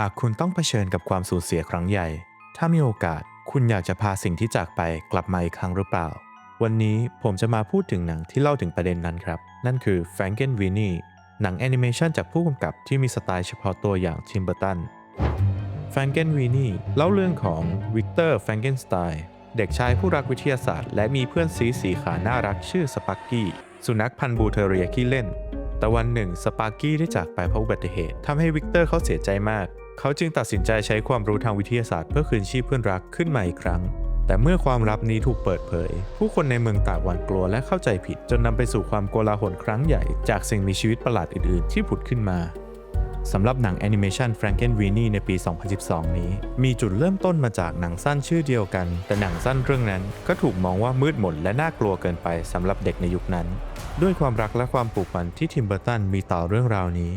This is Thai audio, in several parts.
หากคุณต้องเผชิญกับความสูญเสียครั้งใหญ่ ถ้ามีโอกาสคุณอยากจะพาสิ่งที่จากไปกลับมาอีกครั้งหรือเปล่า วันนี้ผมจะมาพูดถึงหนังที่เล่าถึงประเด็นนั้นครับ นั่นคือ f r a n k e n w e e n i e หนังแอนิเมชันจากผู้กำกับที่มีสไตล์เฉพาะตัวอย่างทิมเบอร์ตัน f r a n k e n w e e n i e เล่าเรื่องของวิกเตอร์แฟรงเกนสไตน์เด็กชายผู้รักวิทยาศาสตร์ และมีเพื่อนซีสีขาน่ารักชื่อสปักกี้สุนัขพันธุ์บูเทเรียขี้เล่น แต่วันหนึ่งสปาร์กี้ได้จากไปเพราะอุบัติเหตุทำให้วิกเตอร์เขาเสียใจมาก เขาจึงตัดสินใจใช้ความรู้ทางวิทยาศาสตร์เพื่อคืนชีพเพื่อนรักขึ้นมาอีกครั้ง แต่เมื่อความลับนี้ถูกเปิดเผย ผู้คนในเมืองต่างหวั่นกลัวและเข้าใจผิดจนนำไปสู่ความโกลาหลครั้งใหญ่จากสิ่งมีชีวิตประหลาดอื่นๆ ที่ผุดขึ้นมาสำหรับหนังแอนิเมชัน Frankenweenie ในปี 2012 นี้ มีจุดเริ่มต้นมาจากหนังสั้นชื่อเดียวกัน แต่หนังสั้นเรื่องนั้นก็ถูกมองว่ามืดมนและน่ากลัวเกินไปสำหรับเด็กในยุคนั้น ด้วยความรักและความผูกพันที่ทิมเบอร์ตันมีต่อเรื่องราวนี้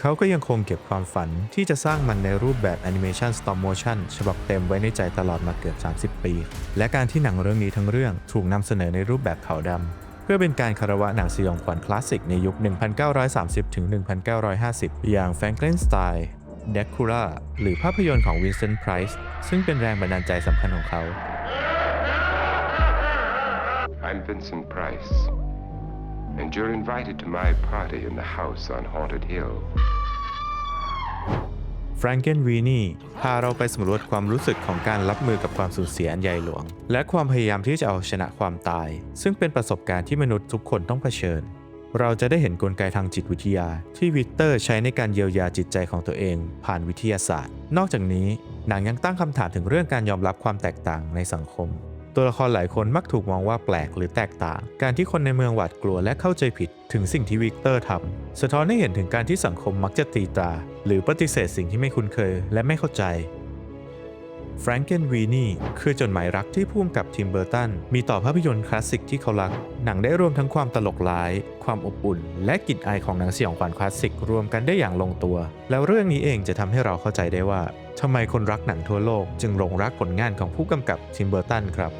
เขาก็ยังคงเก็บความฝันที่จะสร้างมันในรูปแบบแอนิเมชัน stop motion ฉบับเต็มไว้ในใจตลอดมาเกือบ 30 ปี และการที่หนังเรื่องนี้ทั้งเรื่องถูกนำเสนอในรูปแบบขาวดำเพื่อเป็นการคารวะหนังสยองขวัญคลาสสิกในยุค 1930 ถึง 1950 อย่าง Frankenstein Dracula หรือภาพยนตร์ของ Vincent Price ซึ่งเป็นแรงบันดาลใจสำคัญของเขา I'm Vincent Price, and you're invited to my party in the house on Haunted Hill. Frankenweenie พาเราไปสำรวจความรู้สึกของการรับมือกับความสูญเสียอันใหญ่หลวง และความพยายามที่จะเอาชนะความตาย ซึ่งเป็นประสบการณ์ที่มนุษย์ทุกคนต้องเผชิญ เราจะได้เห็นกลไกทางจิตวิทยา ที่วิกเตอร์ใช้ในการเยียวยาจิตใจของตัวเอง ผ่านวิทยาศาสตร์ นอกจากนี้หนังยังตั้งคำถามถึงเรื่องการยอมรับความแตกต่างในสังคม ตัวละครหลายคนมักถูกมองว่าแปลกหรือแตกต่าง การที่คนในเมืองหวาดกลัวและเข้าใจผิดถึงสิ่งที่วิกเตอร์ทำสะท้อนให้เห็นถึงการที่สังคมมักจะตีตรา หรือปฏิเสธสิ่งที่ไม่คุ้นเคยและไม่เข้าใจ Frankenweenie คือจดหมายรักที่ผู้กำกับทิมเบอร์ตัน มีต่อภาพยนตร์คลาสสิกที่เขารัก หนังได้รวมทั้งความตลกร้าย ความอบอุ่น และกลิ่นอายของหนังสยองขวัญคลาสสิกรวมกันได้อย่างลงตัว แล้วเรื่องนี้เองจะทำให้เราเข้าใจได้ว่าทำไมคนรักหนังทั่วโลก จึงหลงรักผลงานของผู้กำกับทิมเบอร์ตันครับ